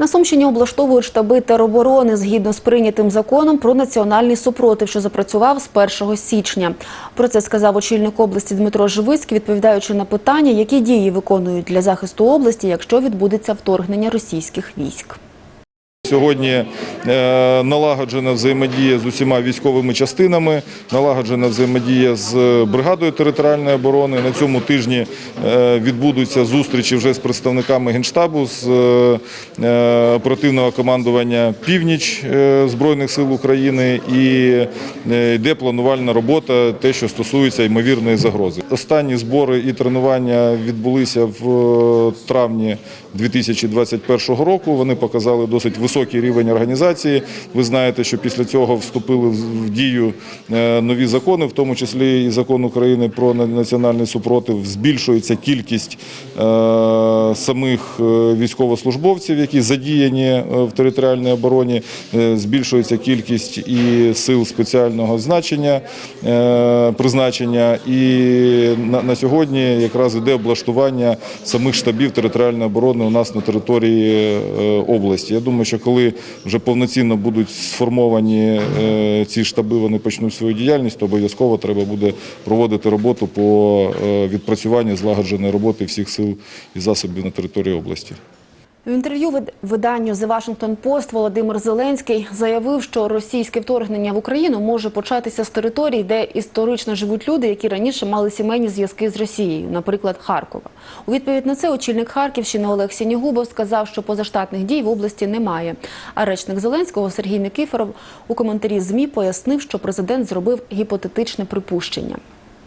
На Сумщині облаштовують штаби тероборони згідно з прийнятим законом про національний супротив, що запрацював з 1 січня. Про це сказав очільник області Дмитро Живицький, відповідаючи на питання, які дії виконують для захисту області, якщо відбудеться вторгнення російських військ. Сьогодні е, налагоджена взаємодія з усіма військовими частинами, налагоджена взаємодія з бригадою територіальної оборони. На цьому тижні е, відбудуться зустрічі вже з представниками генштабу, з е, оперативного командування Північ е, Збройних сил України і е, йде планувальна робота, те, що стосується ймовірної загрози. Останні збори і тренування відбулися в е, травні 2021 року. Вони показали досить високий рівень організації. Ви знаєте, що після цього вступили в дію е, нові закони, в тому числі і закон України про на- національний супротив. Збільшується кількість е, самих е, військовослужбовців, які задіяні в територіальній обороні. Збільшується кількість і сил спеціального значення призначення. І на, сьогодні якраз іде облаштування самих штабів територіальної оборони у нас на території області. Я думаю, що коли вже повноцінно будуть сформовані е, ці штаби, вони почнуть свою діяльність, то обов'язково треба буде проводити роботу по е, відпрацюванню злагодженої роботи всіх сил і засобів на території області. В інтерв'ю вид- виданню The Washington Post Володимир Зеленський заявив, що російське вторгнення в Україну може початися з територій, де історично живуть люди, які раніше мали сімейні зв'язки з Росією, наприклад, Харкова. У відповідь на це очільник Харківщини Олег Сінігубов сказав, що позаштатних дій в області немає. А речник Зеленського Сергій Никифоров у коментарі ЗМІ пояснив, що президент зробив гіпотетичне припущення.